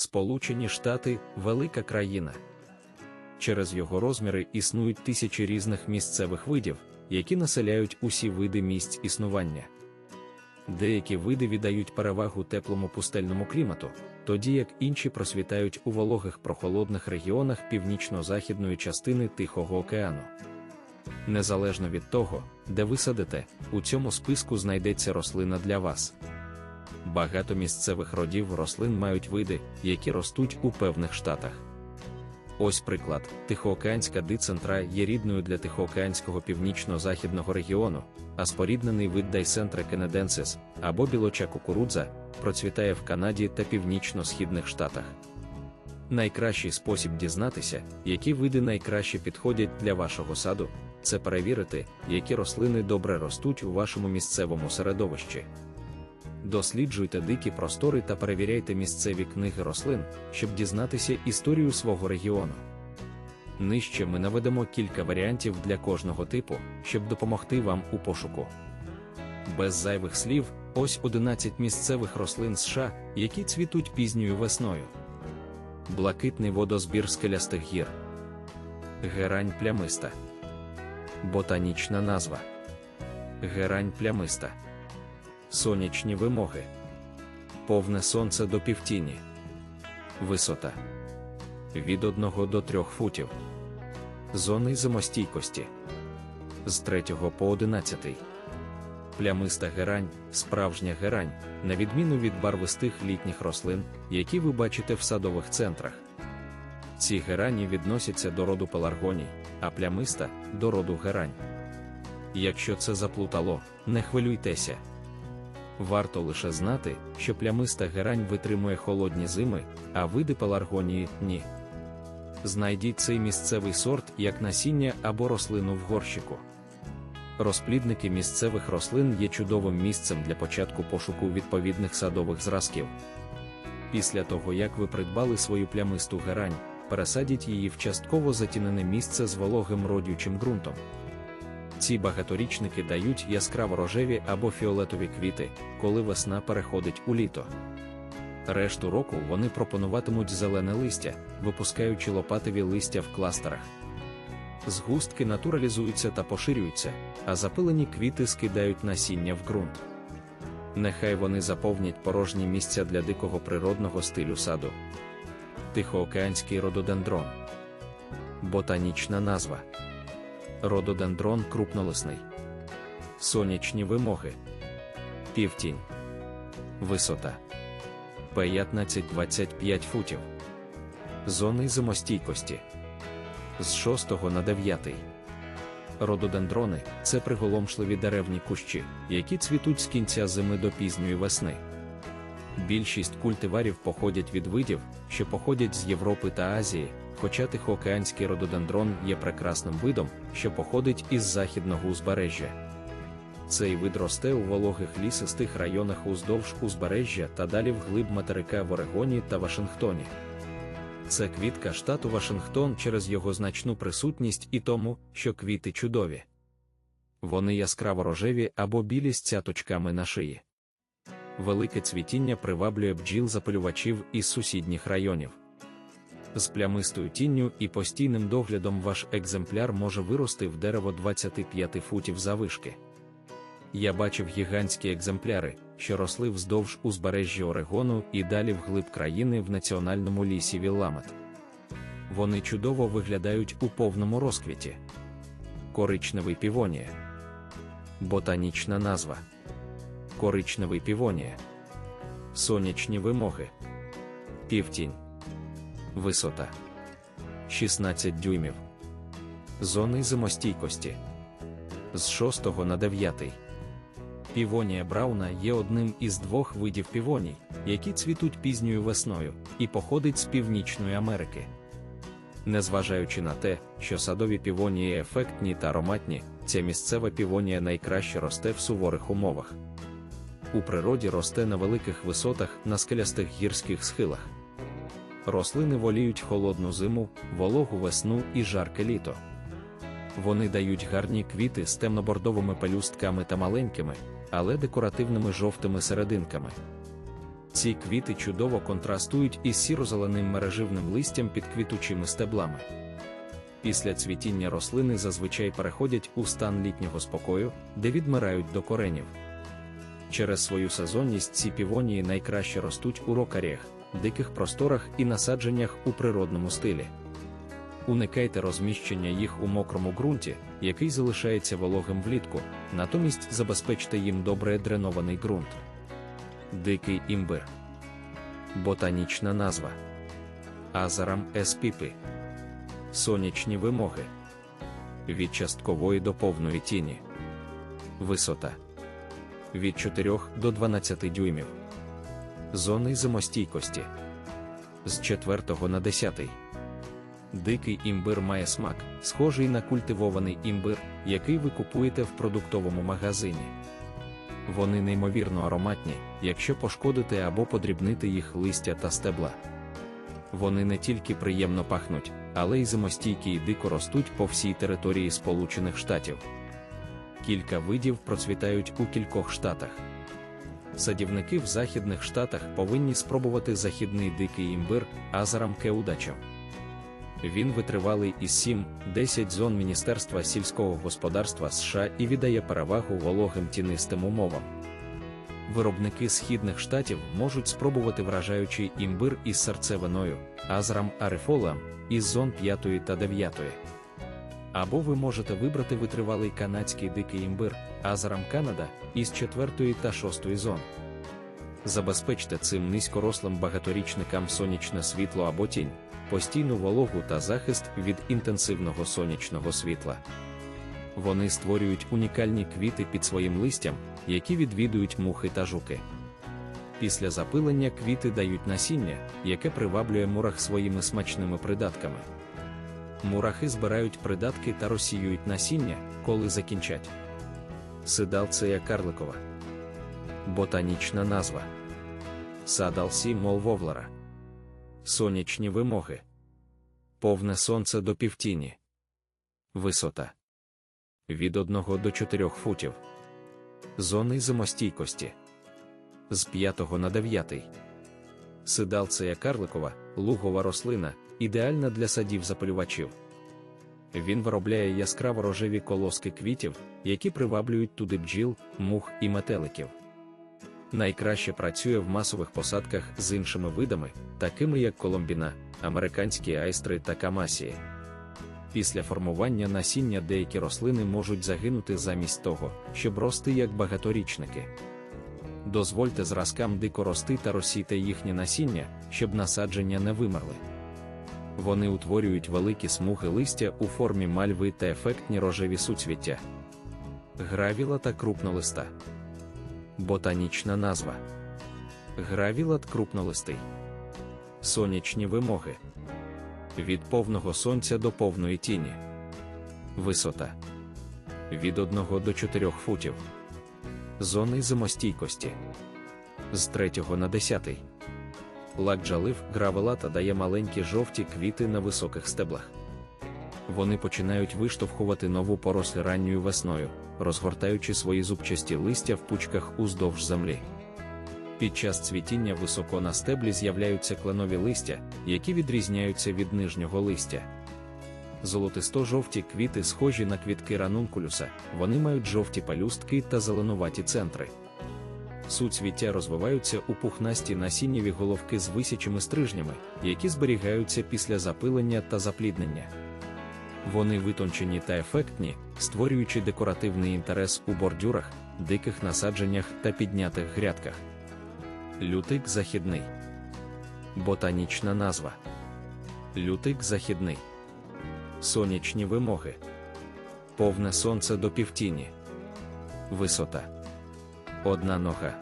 Сполучені Штати велика країна. Через його розміри існують тисячі різних місцевих видів, які населяють усі види місць існування. Деякі види віддають перевагу теплому пустельному клімату, тоді як інші просвітають у вологих прохолодних регіонах північно-західної частини Тихого океану. Незалежно від того, де ви садите, у цьому списку знайдеться рослина для вас. Багато місцевих родів рослин мають види, які ростуть у певних штатах. Ось приклад: Тихоокеанська дицентра є рідною для Тихоокеанського північно-західного регіону, а споріднений вид Дайсентра кенеденсис або білоча кукурудза процвітає в Канаді та північно-східних штатах. Найкращий спосіб дізнатися, які види найкраще підходять для вашого саду, це перевірити, які рослини добре ростуть у вашому місцевому середовищі. Досліджуйте дикі простори та перевіряйте місцеві книги рослин, щоб дізнатися історію свого регіону. Нижче ми наведемо кілька варіантів для кожного типу, щоб допомогти вам у пошуку. Без зайвих слів, ось 11 місцевих рослин США, які цвітуть пізньою весною. Блакитний водозбір скелястих гір. Герань плямиста. Ботанічна назва. Герань плямиста. Сонячні вимоги. Повне сонце до півтіні. Висота від 1 до 3 футів. Зони зимостійкості з 3 по 11. Плямиста герань, справжня герань, на відміну від барвистих літніх рослин, які ви бачите в садових центрах. Ці герані відносяться до роду пеларгоній, а плямиста до роду герань. Якщо це заплутало, не хвилюйтеся. Варто лише знати, що плямиста герань витримує холодні зими, а види пеларгонії ні. Знайдіть цей місцевий сорт як насіння або рослину в горщику. Розплідники місцевих рослин є чудовим місцем для початку пошуку відповідних садових зразків. Після того, як ви придбали свою плямисту герань, пересадіть її в частково затінене місце з вологим родючим ґрунтом. Ці багаторічники дають яскраво рожеві або фіолетові квіти, коли весна переходить у літо. Решту року вони пропонуватимуть зелене листя, випускаючи лопатові листя в кластерах. Згустки натуралізуються та поширюються, а запилені квіти скидають насіння в ґрунт. Нехай вони заповнять порожні місця для дикого природного стилю саду. Тихоокеанський рододендрон. Ботанічна назва. Рододендрон крупнолисний. Сонячні вимоги. Півтінь. Висота 15-25 футів. Зони зимостійкості з 6 на 9. Рододендрони це приголомшливі деревні кущі, які цвітуть з кінця зими до пізньої весни. Більшість культиварів походять від видів, що походять з Європи та Азії, хоча тихоокеанський рододендрон є прекрасним видом, що походить із західного узбережжя. Цей вид росте у вологих лісистих районах уздовж узбережжя та далі вглиб материка в Орегоні та Вашингтоні. Це квітка штату Вашингтон через його значну присутність і тому, що квіти чудові. Вони яскраво рожеві або білі з цяточками на шиї. Велике цвітіння приваблює бджіл запалювачів із сусідніх районів. З плямистою тінню і постійним доглядом ваш екземпляр може вирости в дерево 25 футів завишки. Я бачив гігантські екземпляри, що росли вздовж узбережжя Орегону і далі вглиб країни в національному лісі Вілламет. Вони чудово виглядають у повному розквіті. Коричневий півонія. Ботанічна назва. Коричневий півонія. Сонячні вимоги. Півтінь. Висота 16 дюймів. Зони зимостійкості з 6 на 9. Півонія Брауна є одним із двох видів півоній, які цвітуть пізньою весною, і походить з Північної Америки. Незважаючи на те, що садові півонії ефектні та ароматні, ця місцева півонія найкраще росте в суворих умовах. У природі росте на великих висотах на скелястих гірських схилах. Рослини воліють холодну зиму, вологу весну і жарке літо. Вони дають гарні квіти з темнобордовими пелюстками та маленькими, але декоративними жовтими серединками. Ці квіти чудово контрастують із сіро-зеленим мереживним листям під квітучими стеблами. Після цвітіння рослини зазвичай переходять у стан літнього спокою, де відмирають до коренів. Через свою сезонність ці півонії найкраще ростуть у рокаріях, диких просторах і насадженнях у природному стилі. Уникайте розміщення їх у мокрому ґрунті, який залишається вологим влітку, натомість забезпечте їм добре дренований ґрунт. Дикий імбир. Ботанічна назва Азарам еспіпи. Сонячні вимоги. Від часткової до повної тіні. Висота від 4 до 12 дюймів. Зони зимостійкості з 4 на 10. Дикий імбир має смак, схожий на культивований імбир, який ви купуєте в продуктовому магазині. Вони неймовірно ароматні, якщо пошкодити або подрібнити їх листя та стебла. Вони не тільки приємно пахнуть, але й зимостійкі і дико ростуть по всій території Сполучених Штатів. Кілька видів процвітають у кількох штатах. Садівники в західних штатах повинні спробувати західний дикий імбир азарам кеудачем. Він витривалий із 7-10 зон Міністерства сільського господарства США і віддає перевагу вологим тінистим умовам. Виробники східних штатів можуть спробувати вражаючий імбир із серцевиною, азрам арифолам із зон 5 та 9. Або ви можете вибрати витривалий канадський дикий імбир, азрам Канада із 4 та 6 зон. Забезпечте цим низькорослим багаторічникам сонячне світло або тінь, постійну вологу та захист від інтенсивного сонячного світла. Вони створюють унікальні квіти під своїм листям, які відвідують мухи та жуки. Після запилення квіти дають насіння, яке приваблює мурах своїми смачними придатками. Мурахи збирають придатки та розсіюють насіння, коли закінчать. Сидалцея карликова. Ботанічна назва Садалсі молвовлера. Сонячні вимоги. Повне сонце до півтіні. Висота від 1 до 4 футів. Зони зимостійкості з 5 на 9. Сидалцея карликова, лугова рослина, ідеальна для садів запалювачів. Він виробляє яскраво рожеві колоски квітів, які приваблюють туди бджіл, мух і метеликів. Найкраще працює в масових посадках з іншими видами, такими як коломбіна, американські айстри та камасії. Після формування насіння деякі рослини можуть загинути замість того, щоб рости як багаторічники. Дозвольте зразкам дико рости та розсійте їхнє насіння, щоб насадження не вимерли. Вони утворюють великі смуги листя у формі мальви та ефектні рожеві суцвіття. Гравіла та крупнолиста. Ботанічна назва. Гравілат крупнолистий. Сонячні вимоги. Від повного сонця до повної тіні. Висота. Від 1 до 4 футів. Зони зимостійкості. З 3 на 10. Лакджалив гравелата дає маленькі жовті квіти на високих стеблах. Вони починають виштовхувати нову поросль ранньою весною, розгортаючи свої зубчасті листя в пучках уздовж землі. Під час цвітіння високо на стеблі з'являються кленові листя, які відрізняються від нижнього листя. Золотисто-жовті квіти схожі на квітки ранункулюса, вони мають жовті палюстки та зеленуваті центри. Суцвіття розвиваються у пухнасті насіннєві головки з висячими стрижнями, які зберігаються після запилення та запліднення. Вони витончені та ефектні, створюючи декоративний інтерес у бордюрах, диких насадженнях та піднятих грядках. Лютик західний. Ботанічна назва. Лютик західний. Сонячні вимоги. Повне сонце до півтіні. Висота. Одна нога.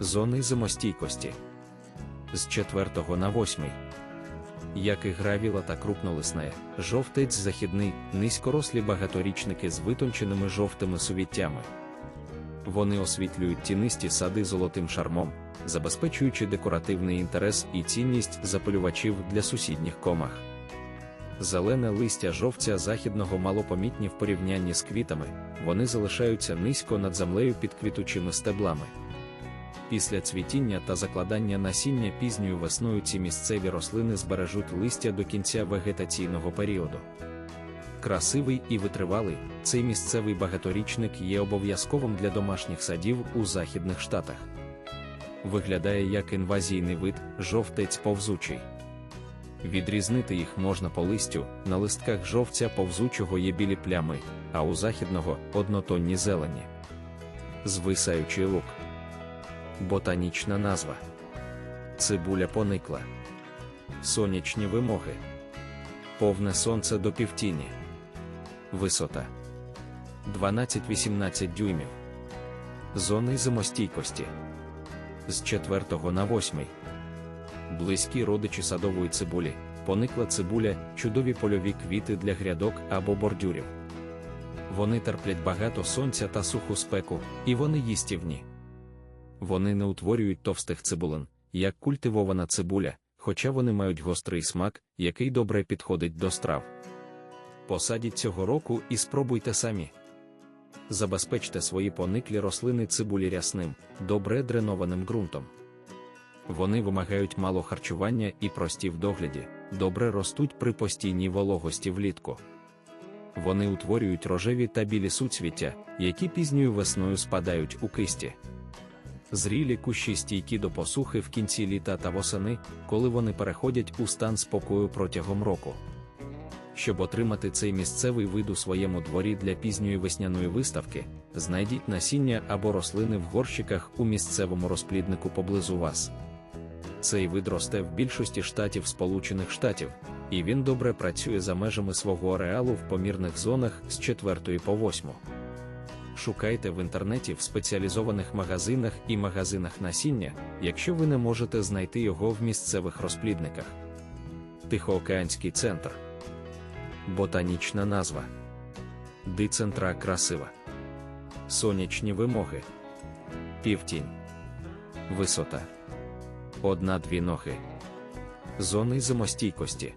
Зони зимостійкості. З 4 на 8. Як і гравіла та крупнолисне, жовтець західний, низькорослі багаторічники з витонченими жовтими сувіттями. Вони освітлюють тінисті сади золотим шармом, забезпечуючи декоративний інтерес і цінність запалювачів для сусідніх комах. Зелене листя жовця західного малопомітні в порівнянні з квітами, вони залишаються низько над землею під квітучими стеблами. Після цвітіння та закладання насіння пізньою весною ці місцеві рослини збережуть листя до кінця вегетаційного періоду. Красивий і витривалий, цей місцевий багаторічник є обов'язковим для домашніх садів у Західних Штатах. Виглядає як інвазійний вид, жовтець повзучий. Відрізнити їх можна по листю, на листках жовця повзучого є білі плями, а у західного однотонні зелені. Звисаючий лук. Ботанічна назва. Цибуля поникла. Сонячні вимоги. Повне сонце до півтіні. Висота 12-18 дюймів. Зони зимостійкості з 4 на 8. Близькі родичі садової цибулі, поникла цибуля, чудові польові квіти для грядок або бордюрів. Вони терплять багато сонця та суху спеку, і вони їстівні. Вони не утворюють товстих цибулин, як культивована цибуля, хоча вони мають гострий смак, який добре підходить до страв. Посадіть цього року і спробуйте самі. Забезпечте свої пониклі рослини цибулі рясним, добре дренованим ґрунтом. Вони вимагають мало харчування і прості в догляді, добре ростуть при постійній вологості влітку. Вони утворюють рожеві та білі суцвіття, які пізньою весною спадають у кисті. Зрілі кущі стійкі до посухи в кінці літа та восени, коли вони переходять у стан спокою протягом року. Щоб отримати цей місцевий вид у своєму дворі для пізньої весняної виставки, знайдіть насіння або рослини в горщиках у місцевому розпліднику поблизу вас. Цей вид росте в більшості штатів Сполучених Штатів, і він добре працює за межами свого ареалу в помірних зонах з 4 по 8. Шукайте в інтернеті в спеціалізованих магазинах і магазинах насіння, якщо ви не можете знайти його в місцевих розплідниках. Тихоокеанський центр. Ботанічна назва. Дицентра красива. Сонячні вимоги. Півтінь. Висота. Одна-дві ноги. Зони зимостійкості.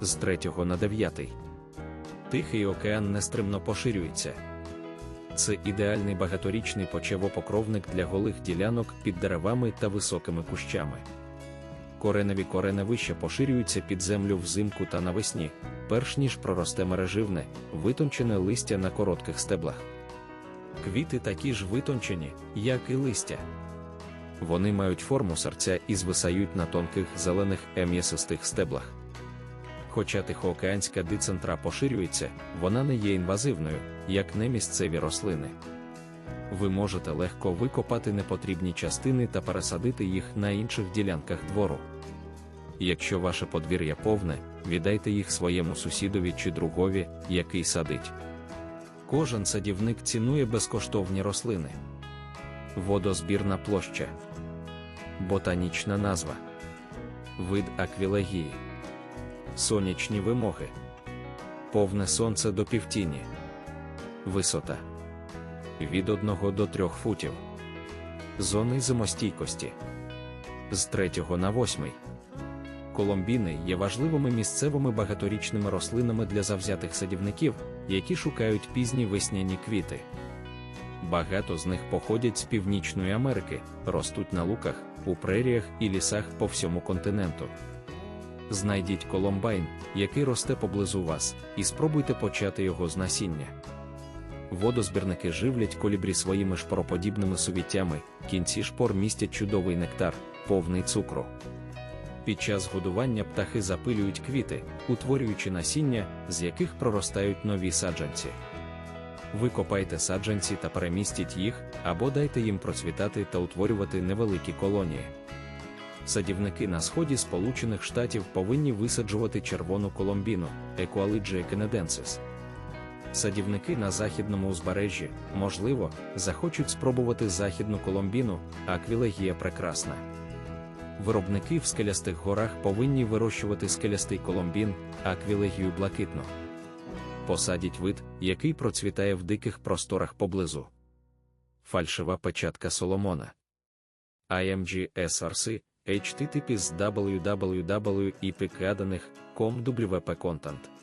З 3 на 9. Тихий океан нестримно поширюється. Це ідеальний багаторічний почевопокровник для голих ділянок під деревами та високими кущами. Кореневі кореневища поширюються під землю взимку та навесні, перш ніж проросте мереживне, витончене листя на коротких стеблах. Квіти такі ж витончені, як і листя. Вони мають форму серця і звисають на тонких зелених ем'ясистих стеблах. Хоча тихоокеанська дицентра поширюється, вона не є інвазивною, як не місцеві рослини. Ви можете легко викопати непотрібні частини та пересадити їх на інших ділянках двору. Якщо ваше подвір'я повне, віддайте їх своєму сусідові чи другові, який садить. Кожен садівник цінує безкоштовні рослини. Водозбірна площа, ботанічна назва, вид аквілегії, сонячні вимоги, повне сонце до півтіні, висота. Від 1 до 3 футів, зони зимостійкості. З 3 на 8. Коломбіни є важливими місцевими багаторічними рослинами для завзятих садівників, які шукають пізні весняні квіти. Багато з них походять з Північної Америки, ростуть на луках, у преріях і лісах по всьому континенту. Знайдіть коломбайн, який росте поблизу вас, і спробуйте почати його з насіння. Водозбірники живлять колібрі своїми шпороподібними сувіттями, кінці шпор містять чудовий нектар, повний цукру. Під час годування птахи запилюють квіти, утворюючи насіння, з яких проростають нові саджанці. Викопайте саджанці та перемістіть їх, або дайте їм процвітати та утворювати невеликі колонії. Садівники на сході Сполучених Штатів повинні висаджувати червону коломбіну Equaligia canadенсис. Садівники на західному узбережжі, можливо, захочуть спробувати західну коломбіну, аквілегія прекрасна. Виробники в скелястих горах повинні вирощувати скелястий коломбін, аквілегію блакитну. Посадіть вид, який процвітає в диких просторах поблизу. Фальшива печатка Соломона. IMG SRC, HTTP з www.ipkadaних.com WP Content